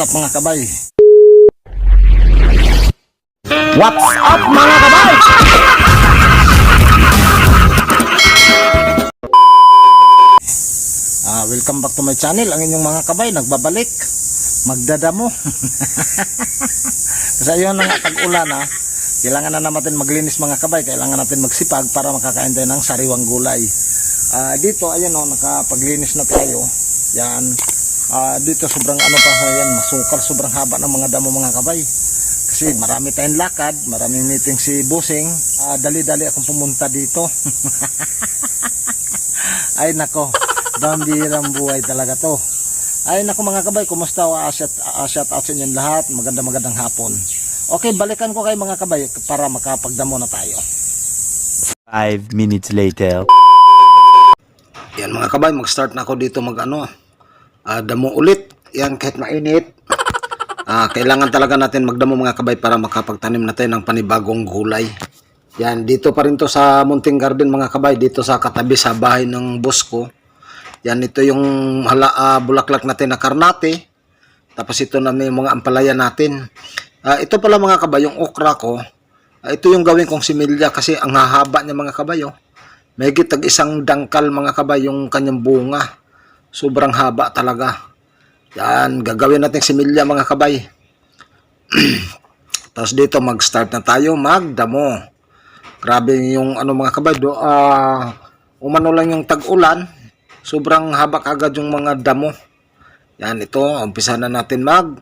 Up mga kabay? What's up mga kabay? Ah, welcome back to my channel. Ang inyong mga kabay nagbabalik. Magdadamo. Kasi yun na nga tag-ulan ha. Kailangan na natin maglinis mga kabay. Kailangan natin magsipag para makakain tayo ng sariwang gulay. Ah, dito ayan oh, nakapaglinis na tayo. Yan. Ah, dito sobrang ano pa yan, masukal sobrang haba ng mga damo mga kabay. Kasi marami tayong lakad, maraming meeting si Busing. Ah, dali-dali akong pumunta dito. Ay nako, gambirang buhay talaga to. Ay nako mga kabay, kumusta o asyat, asyat out sa inyong lahat? Maganda magandang hapon. Okay, balikan ko kayo mga kabay para makapagdamo na tayo. Five minutes later. Yan mga kabay, mag-start na ako dito mag ano, ah, damo ulit. Yan kahit mainit. Ah, kailangan talaga natin magdamo mga kabay para makapagtanim na tayo ng panibagong gulay. Yan, dito pa rin to sa Munting Garden mga kabay, dito sa katabi sa bahay ng boss ko. Yan, ito yung hala, ah, bulaklak natin na karnate. Tapos ito na may mga ampalaya natin. Ah, ito pala mga kabay, yung okra ko. ah, ito yung gawin kong similya kasi ang hahaba niya mga kabay. Oh. May tag isang dangkal mga kabay yung kanyang bunga. Sobrang haba talaga. Yan, gagawin natin similya mga kabay. Tapos dito mag-start na tayo magdamo. Grabe yung ano mga kabay, do, ah, umano lang yung tag-ulan. Sobrang haba agad yung mga damo. Yan, ito, umpisa na natin mag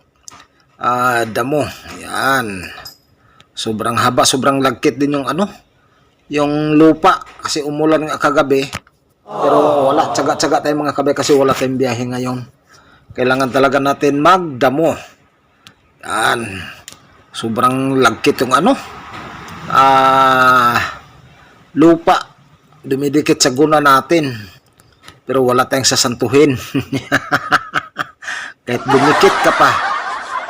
ah, damo. Yan. Sobrang haba, sobrang lagkit din yung ano, yung lupa kasi umulan nga kagabi. Pero wala, tsaga-tsaga tayo mga kabay kasi wala tayong biyahe ngayon. Kailangan talaga natin magdamo. Yan. Sobrang lagkit yung ano. Ah, lupa. Dumidikit sa guna natin. Pero wala tayong sasantuhin. Kahit dumikit ka pa.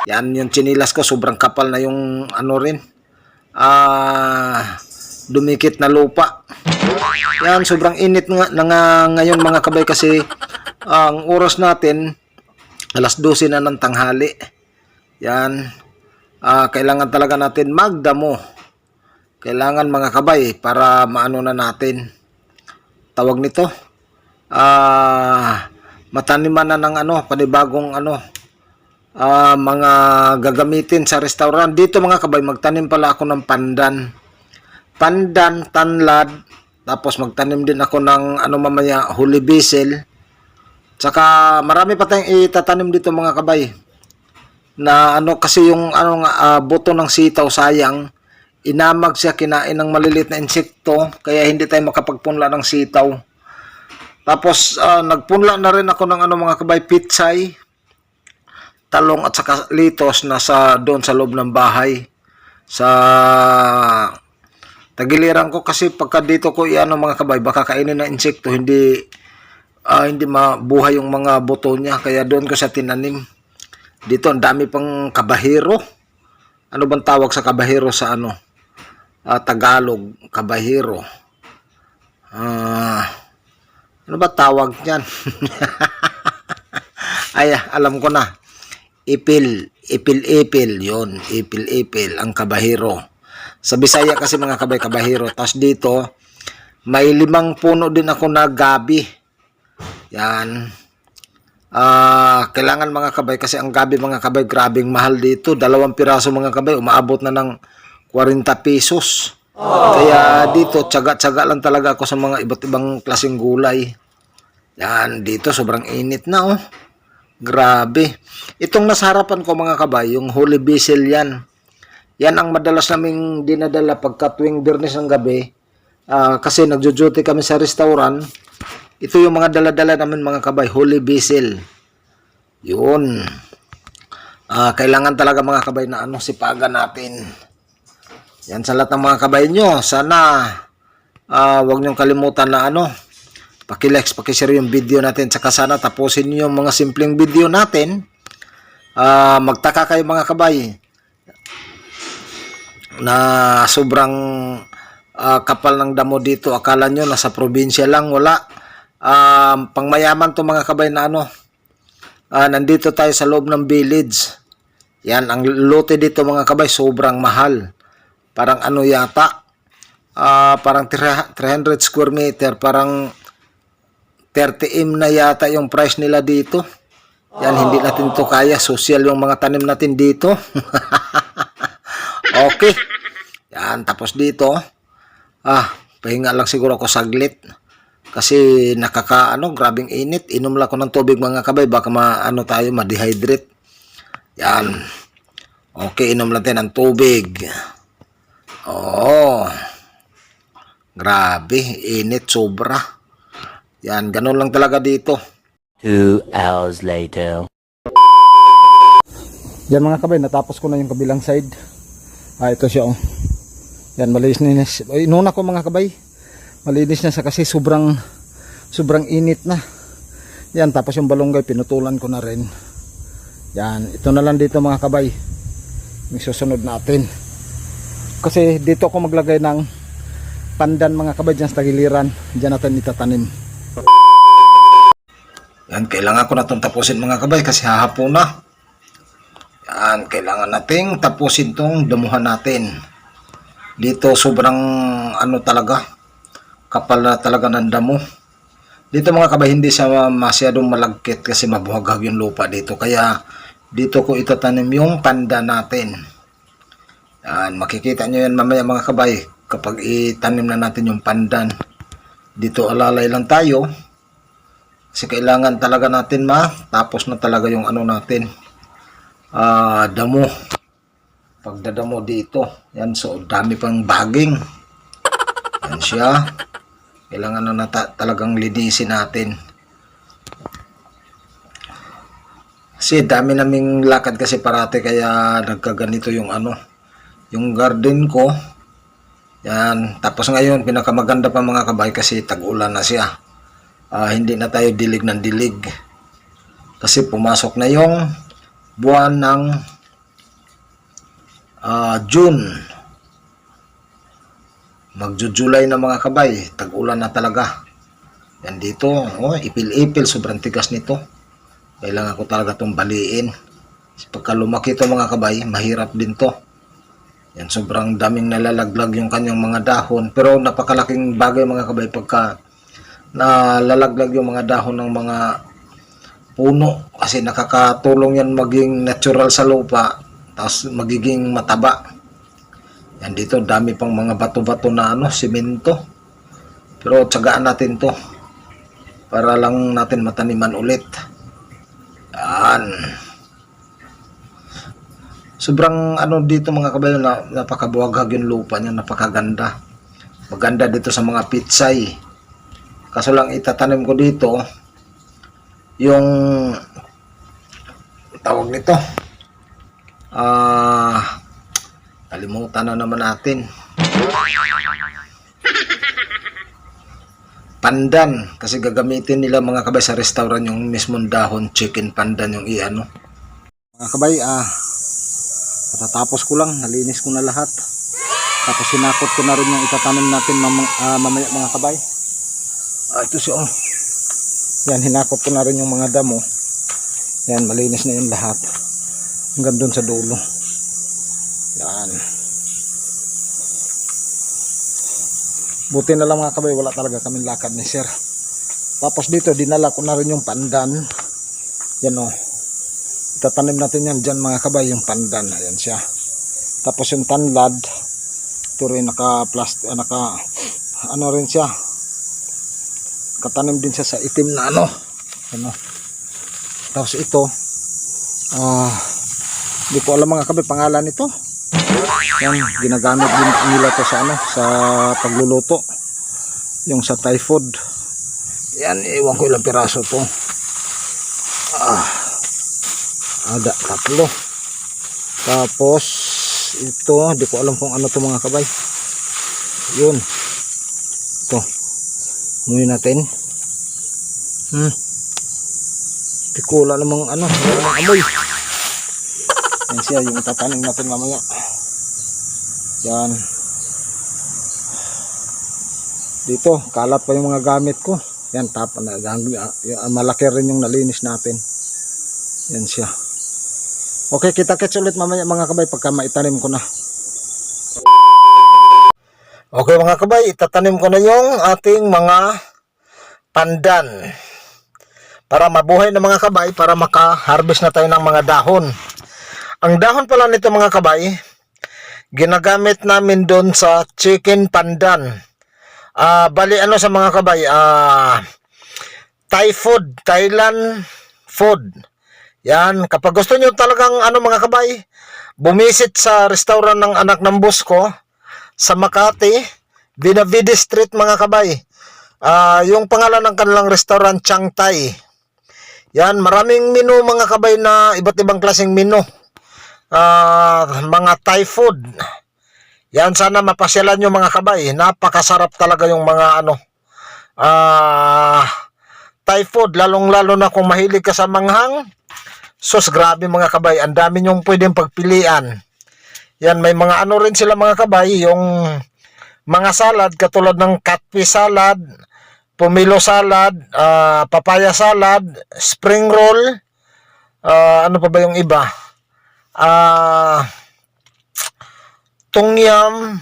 Yan yung chinilas ko. Sobrang kapal na yung ano rin. Ah, dumikit na lupa. Yan, sobrang init nga na nga ngayon mga kabay kasi ang oras natin alas 12 na ng tanghali. Yan. Ah, kailangan talaga natin magdamo. Kailangan mga kabay para maano na natin. Tawag nito. Ah, mataniman na ng ano, panibagong ano, ah, mga gagamitin sa restaurant. Dito mga kabay, magtanim pala ako ng pandan. Pandan, tanlad, tapos magtanim din ako ng ano mamaya, holy basil. Tsaka marami pa tayong itatanim dito mga kabay. Na ano kasi yung ano ah, buto ng sitaw sayang, inamag siya kinain ng maliliit na insekto kaya hindi tayo makapagpunla ng sitaw. Tapos ah, nagpunla na rin ako ng ano mga kabay pitsay, talong at saka litos na sa doon sa loob ng bahay sa tagiliran ko kasi pagka dito ko iano mga kabay baka kainin ng insekto hindi ah, hindi mabuhay yung mga buto niya. Kaya doon ko sa tinanim. Dito ang dami pang kabahero. Ano bang tawag sa kabahero sa ano? Ah, Tagalog kabahero. Ah, ano ba tawag niyan? Ay alam ko na. Ipil ipil ipil yon ipil ipil ang kabahero sa Bisaya kasi mga kabay kabahero tapos dito may limang puno din ako na gabi yan Ah, kailangan mga kabay kasi ang gabi mga kabay grabing mahal dito. Dalawang piraso mga kabay umaabot na ng 40 pesos. Kaya dito tsaga-tsaga lang talaga ako sa mga iba't ibang klaseng gulay. Yan, dito sobrang init na oh. Grabe. Itong nasa harapan ko mga kabay, yung holy basil yan. Yan ang madalas naming dinadala pagka tuwing birnes ng gabi. Ah, kasi nagjo-duty kami sa restaurant. Ito yung mga dala-dala namin mga kabay, holy basil. Yun. Ah, kailangan talaga mga kabay na ano, sipagan natin. Yan sa lahat ng mga kabay nyo. Sana ah, wag niyong kalimutan na ano, paki-like, paki-share yung video natin. Tsaka sana tapusin niyo yung mga simpleng video natin. Ah, magtaka kayo mga kabay na sobrang ah, kapal ng damo dito. Akala nyo nasa probinsya lang, wala. Um, pangmayaman to mga kabay na ano. Ah, nandito tayo sa loob ng village. Yan, ang lote dito mga kabay, sobrang mahal. Parang ano yata, ah, parang 300 square meter, parang 30M na yata yung price nila dito. Yan, hindi natin to kaya. Social yung mga tanim natin dito. okay. Yan, tapos dito, ah, pahinga lang siguro ako saglit. Kasi nakaka, ano, grabing init. Inom lang ako ng tubig mga kabay, baka ma, ano tayo, ma-dehydrate. Yan. Okay, inom lang tayo ng tubig. Oo. Grabe, init sobra. Yan, ganun lang talaga dito. Two hours later. Yan mga kabay, natapos ko na yung kabilang side. Ah, ito siya oh. Yan, malinis na. Inuna ko mga kabay. Malinis na sa kasi sobrang sobrang init na. Yan, tapos yung balonggay pinutulan ko na rin. Yan, ito na lang dito mga kabay. Yung susunod natin. Kasi dito ako maglagay ng pandan mga kabay dyan sa tagiliran. Diyan natin itatanim. Yan, kailangan ko na itong tapusin mga kabay kasi hahapon na. Yan, kailangan nating tapusin tong damuhan natin. Dito sobrang ano talaga, kapal na talaga ng damo. Dito mga kabay, hindi siya masyadong malagkit kasi mabuhagag yung lupa dito. Kaya dito ko itatanim yung panda natin. Yan, makikita nyo yan mamaya mga kabay kapag itanim na natin yung pandan. Dito alalay lang tayo. Kasi kailangan talaga natin ma, tapos na talaga yung ano natin. Ah, damo. Pagdadamo dito. Yan, so dami pang baging. Yan siya. Kailangan na nata- talagang linisin natin. Kasi dami naming lakad kasi parate kaya nagkaganito yung ano, yung garden ko. Yan, tapos ngayon pinakamaganda pa mga kabay kasi tag-ulan na siya ah, hindi na tayo dilig ng dilig kasi pumasok na yung buwan ng ah, June. magjo-July na mga kabay. Tag-ulan na talaga. Yan dito oh, ipil-ipil. Sobrang tigas nito. Kailangan ko talaga itong baliin. Pagka lumaki ito mga kabay mahirap din to. Yan sobrang daming nalalaglag yung kanyang mga dahon. Pero napakalaking bagay mga kabay pagka na lalaglag yung mga dahon ng mga puno kasi nakakatulong yan maging natural sa lupa tapos magiging mataba. Yan dito dami pang mga bato-bato na ano simento. Pero tsagaan natin to para lang natin mataniman ulit. Yan. Sobrang ano dito mga kabayo na napakabuwagag yung lupa niya napakaganda. Maganda dito sa mga pitsay. Kaso lang itatanim ko dito yung tawag nito. Ah, kalimutan na naman natin. Pandan kasi gagamitin nila mga kabay sa restaurant yung mismong dahon chicken pandan yung iano. Mga kabay, ah, katatapos ko lang, nalinis ko na lahat. Tapos sinakot ko na rin yung itatanim natin mamang, ah, mamaya mga kabay. Ah, ito siya, oh. Yan, hinakot ko na rin yung mga damo. Yan, malinis na yung lahat. Hanggang doon sa dulo. Yan. Buti na lang mga kabay, wala talaga kaming lakad ni sir. Tapos dito, dinala ko na rin yung pandan. Yan o. Itatanim natin yan dyan mga kabay, yung pandan. Ayan siya. Tapos yung tanlad, ito rin naka, plastic, naka, ano rin siya, katanim din siya sa itim na ano. Ano? Tapos ito ah hindi ko alam mga kabe pangalan nito. Yan ginagamit din nila to sa ano sa pagluluto. Yung sa Thai food. Yan iwan ko ilang piraso to. Ah ada tatlo. Tapos ito hindi ko alam kung ano to mga kabay. Yun. Ito Muwi natin. Hmm. Wala namang ano, namang amoy. Yan siya, yung tatanim natin mamaya. Yan. Dito, kalat pa yung mga gamit ko. Yan, tap, na, malaki rin yung nalinis natin. Yan siya. Okay, kita-kits ulit mamaya mga kabay pagka maitanim ko na. Okay mga kabay, itatanim ko na yung ating mga pandan. Para mabuhay na mga kabay, para maka-harvest na tayo ng mga dahon. Ang dahon pala nito mga kabay, ginagamit namin doon sa chicken pandan. Ah, bali ano sa mga kabay, ah Thai food, Thailand food. Yan, kapag gusto nyo talagang ano mga kabay, bumisit sa restaurant ng anak ng boss ko sa Makati, Binavide Street mga kabay. Ah, yung pangalan ng kanilang restaurant Chang Thai. Yan, maraming menu mga kabay na iba't ibang klaseng menu. Ah, mga Thai food. Yan sana mapasyalan nyo mga kabay. Napakasarap talaga yung mga ano. Ah, Thai food lalong-lalo na kung mahilig ka sa manghang. Sus, grabe mga kabay, ang dami nyong pwedeng pagpilian. Yan, may mga ano rin sila mga kabay, yung mga salad katulad ng catfish salad, pomelo salad, ah, papaya salad, spring roll, ah, ano pa ba yung iba? Ah, tom yum,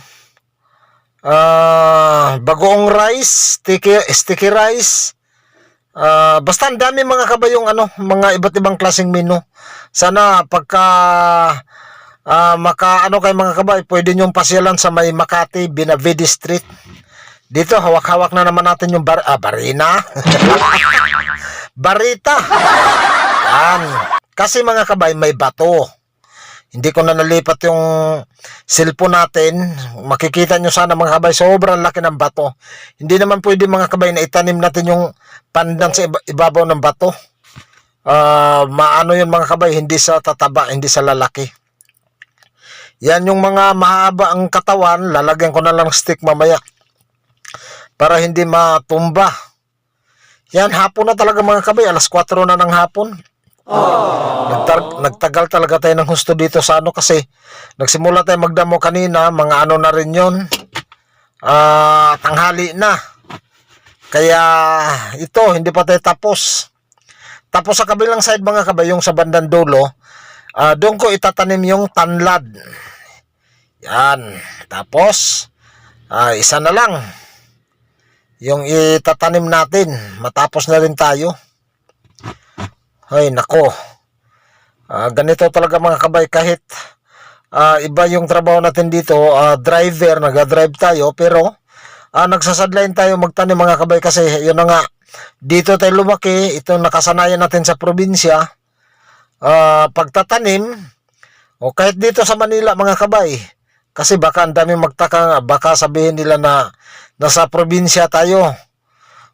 ah, bagoong rice, sticky, sticky rice, Ah, basta ang dami mga kabayong ano, mga iba't ibang klaseng menu. Sana pagka ah, maka ano kay mga kabay, pwede niyong pasyalan sa may Makati, Binavide Street. Dito hawak-hawak na naman natin yung bar ah, barina. Barita. Yan. Kasi mga kabay, may bato. Hindi ko na nalipat yung cellphone natin. Makikita nyo sana mga kabay, sobrang laki ng bato. Hindi naman pwede mga kabay na itanim natin yung pandan sa iba- ibabaw ng bato. Ah, maano yun mga kabay, hindi sa tataba, hindi sa lalaki. Yan yung mga mahaba ang katawan, lalagyan ko na lang ng stick mamaya. Para hindi matumba. Yan, hapon na talaga mga kabay, alas 4 na ng hapon. Nagtar- nagtagal talaga tayo ng husto dito sa ano kasi nagsimula tayo magdamo kanina, mga ano na rin yun. Ah, tanghali na. Kaya ito, hindi pa tayo tapos. Tapos sa kabilang side mga kabay, yung sa bandang dulo, ah, doon ko itatanim yung tanlad. Yan. Tapos, ah, isa na lang. Yung itatanim natin. Matapos na rin tayo. Ay, nako. Ah, ganito talaga mga kabay kahit ah, iba yung trabaho natin dito, ah, driver, nag-drive tayo, pero ah, nagsasadlayin tayo magtanim mga kabay kasi yun na nga, dito tayo lumaki, ito nakasanayan natin sa probinsya, ah, pagtatanim, o kahit dito sa Manila mga kabay, kasi baka ang dami magtaka baka sabihin nila na nasa probinsya tayo,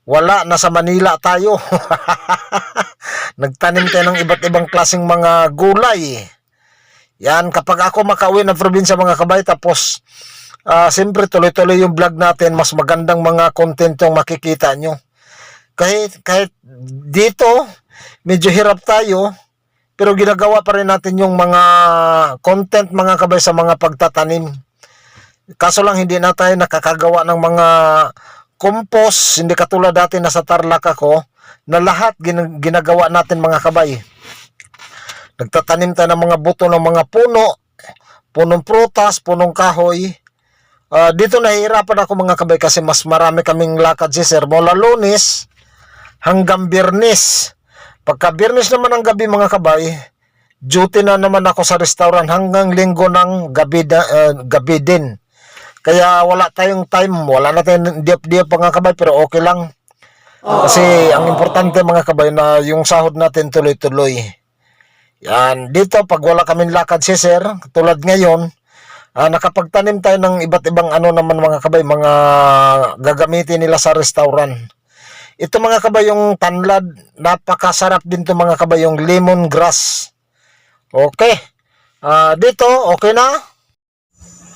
wala, nasa Manila tayo. Nagtanim tayo ng iba't ibang klaseng mga gulay. Yan, kapag ako makauwi ng probinsya mga kabay, tapos ah siyempre tuloy-tuloy yung vlog natin, mas magandang mga content yung makikita nyo. Kahit, kahit dito, medyo hirap tayo, pero ginagawa pa rin natin yung mga content mga kabay sa mga pagtatanim. Kaso lang hindi na tayo nakakagawa ng mga compost, hindi katulad dati na sa Tarlac ako, na lahat gin- ginagawa natin mga kabay. Nagtatanim tayo ng mga buto ng mga puno, punong prutas, punong kahoy. Ah, dito nahihirapan ako mga kabay kasi mas marami kaming lakad si Sir mula lunes hanggang biyernes. Pagka biyernes naman ang gabi mga kabay, duty na naman ako sa restaurant hanggang linggo ng gabi, da- ah, gabi din. Kaya wala tayong time, wala na tayong diap-diap mga kabay pero okay lang. Kasi ang importante mga kabay na yung sahod natin tuloy-tuloy. Yan, dito pag wala kaming lakad si sir, tulad ngayon, ah, nakapagtanim tayo ng iba't ibang ano naman mga kabay, mga gagamitin nila sa restaurant. Ito mga kabay yung tanlad, napakasarap din to mga kabay yung lemongrass. Okay. Ah, dito, okay na?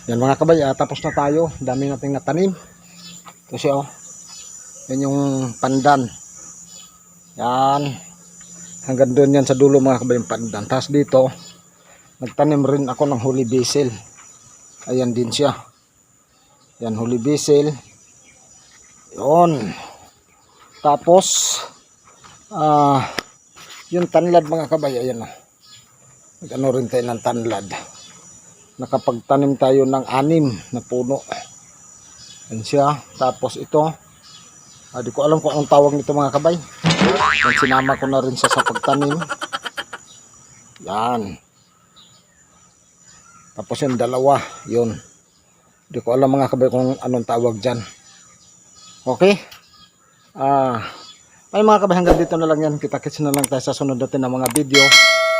Yan mga kabay, ah, tapos na tayo. Dami nating natanim. Kasi oh, yan yung pandan. Yan. Hanggang doon yan sa dulo mga kabay yung pandan. Tapos dito, nagtanim rin ako ng holy basil. Ayan din siya. Yan, holy basil. Yun. Tapos, ah, yung tanlad mga kabay, ayan oh. Nag-ano rin tayo ng tanlad. Nakapagtanim tayo ng anim na puno. Yan siya. Tapos ito, ah, di ko alam kung anong tawag nito mga kabay. Yan, sinama ko na rin siya sa pagtanim. Yan. Tapos yung dalawa, yun. Di ko alam mga kabay kung anong tawag dyan. Okay? Ah, ay mga kabay, hanggang dito na lang yan. Kita-kits na lang tayo sa sunod natin ng mga video.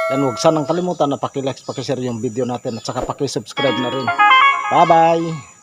Yan, huwag sanang kalimutan na pakilike, pakishare yung video natin at saka pakisubscribe na rin. Bye-bye!